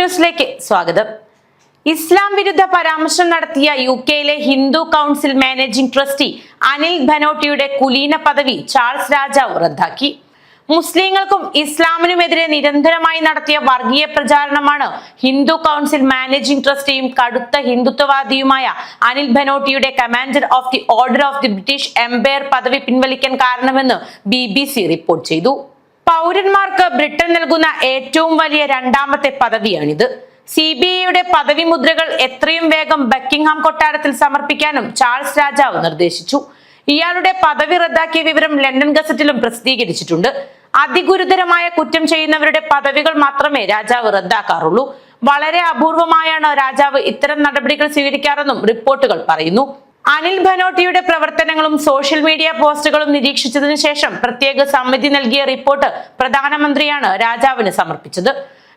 ന്യൂസിലേക്ക് സ്വാഗതം. ഇസ്ലാം വിരുദ്ധ പരാമർശം നടത്തിയ യു കെയിലെ Hindu council managing trustee Anil ധനോട്ടിയുടെ കുലീന പദവി ചാൾസ് രാജാവ് റദ്ദാക്കി. മുസ്ലിങ്ങൾക്കും ഇസ്ലാമിനുമെതിരെ നിരന്തരമായി നടത്തിയ വർഗീയ പ്രചാരണമാണ് ഹിന്ദു കൗൺസിൽ മാനേജിംഗ് ട്രസ്റ്റിയും കടുത്ത ഹിന്ദുത്വവാദിയുമായ Anil ബനോട്ടിയുടെ commander of the order of the British empire പദവി പിൻവലിക്കാൻ കാരണമെന്ന് ബി റിപ്പോർട്ട് ചെയ്തു. പൗരന്മാർക്ക് ബ്രിട്ടൻ നൽകുന്ന ഏറ്റവും വലിയ രണ്ടാമത്തെ പദവിയാണിത്. സി ബി ഐയുടെ പദവി മുദ്രകൾ എത്രയും വേഗം ബക്കിംഗ്ഹാം കൊട്ടാരത്തിൽ സമർപ്പിക്കാനും ചാൾസ് രാജാവ് നിർദ്ദേശിച്ചു. ഇയാളുടെ പദവി റദ്ദാക്കിയ വിവരം ലണ്ടൻ ഗസറ്റിലും പ്രസിദ്ധീകരിച്ചിട്ടുണ്ട്. അതിഗുരുതരമായ കുറ്റം ചെയ്യുന്നവരുടെ പദവികൾ മാത്രമേ രാജാവ് റദ്ദാക്കാറുള്ളൂ. വളരെ അപൂർവമായാണ് രാജാവ് ഇത്തരം നടപടികൾ സ്വീകരിക്കാറെന്നും റിപ്പോർട്ടുകൾ പറയുന്നു. അനിൽ ഭനോട്ടിയുടെ പ്രവർത്തനങ്ങളും സോഷ്യൽ മീഡിയ പോസ്റ്റുകളും നിരീക്ഷിച്ചതിനു ശേഷം പ്രത്യേക സമിതി നൽകിയ റിപ്പോർട്ട് പ്രധാനമന്ത്രിയാണ് രാജാവിന് സമർപ്പിച്ചത്.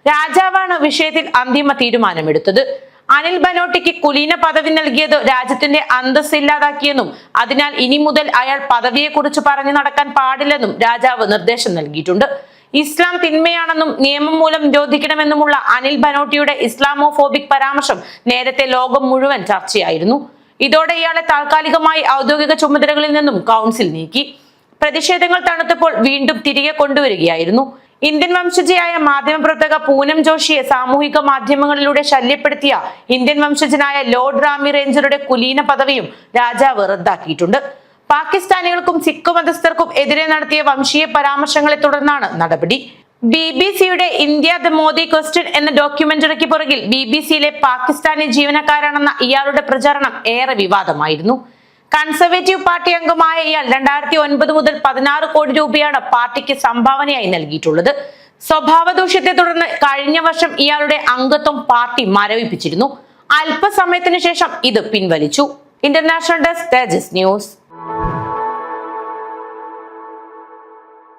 രാജാവാണ് വിഷയത്തിൽ അന്തിമ തീരുമാനമെടുത്തത്. അനിൽ ബനോട്ടിക്ക് കുലീന പദവി നൽകിയത് രാജ്യത്തിന്റെ അന്തസ് ഇല്ലാതാക്കിയെന്നും അതിനാൽ ഇനി മുതൽ അയാൾ പദവിയെക്കുറിച്ച് പറഞ്ഞു നടക്കാൻ പാടില്ലെന്നും രാജാവ് നിർദ്ദേശം നൽകിയിട്ടുണ്ട്. ഇസ്ലാം തിന്മയാണെന്നും നിയമം മൂലം നിരോധിക്കണമെന്നുമുള്ള അനിൽ ബനോട്ടിയുടെ ഇസ്ലാമോഫോബിക് പരാമർശം നേരത്തെ ലോകം മുഴുവൻ ചർച്ചയായിരുന്നു. ഇതോടെ ഇയാളെ താൽക്കാലികമായി ഔദ്യോഗിക ചുമതലകളിൽ നിന്നും കൗൺസിൽ നീക്കി. പ്രതിഷേധങ്ങൾ തണുത്തപ്പോൾ വീണ്ടും തിരികെ കൊണ്ടുവരികയായിരുന്നു. ഇന്ത്യൻ വംശജയായ മാധ്യമപ്രവർത്തക പൂനം ജോഷിയെ സാമൂഹിക മാധ്യമങ്ങളിലൂടെ ശല്യപ്പെടുത്തിയ ഇന്ത്യൻ വംശജനായ ലോർഡ് റാമി റേഞ്ചറുടെ കുലീന പദവിയും രാജാവ് റദ്ദാക്കിയിട്ടുണ്ട്. പാകിസ്ഥാനികൾക്കും സിഖ് മതസ്ഥർക്കും എതിരെ നടത്തിയ വംശീയ പരാമർശങ്ങളെ തുടർന്നാണ് നടപടി. ബി ബി സിയുടെ ഇന്ത്യ ദ മോദി ക്വസ്റ്റ്യൻ എന്ന ഡോക്യുമെന്ററിക്ക് പുറകിൽ ബി ബി സിയിലെ പാകിസ്ഥാനി ജീവനക്കാരാണെന്ന ഇയാളുടെ പ്രചാരണം ഏറെ വിവാദമായിരുന്നു. കൺസർവേറ്റീവ് പാർട്ടി അംഗമായ ഇയാൾ രണ്ടായിരത്തി ഒൻപത് മുതൽ പതിനാറ് കോടി രൂപയാണ് പാർട്ടിക്ക് സംഭാവനയായി നൽകിയിട്ടുള്ളത്. സ്വഭാവ ദൂഷ്യത്തെ തുടർന്ന് കഴിഞ്ഞ വർഷം ഇയാളുടെ അംഗത്വം പാർട്ടി മരവിപ്പിച്ചിരുന്നു. അല്പസമയത്തിനു ശേഷം ഇത് പിൻവലിച്ചു. International desk Tejas news.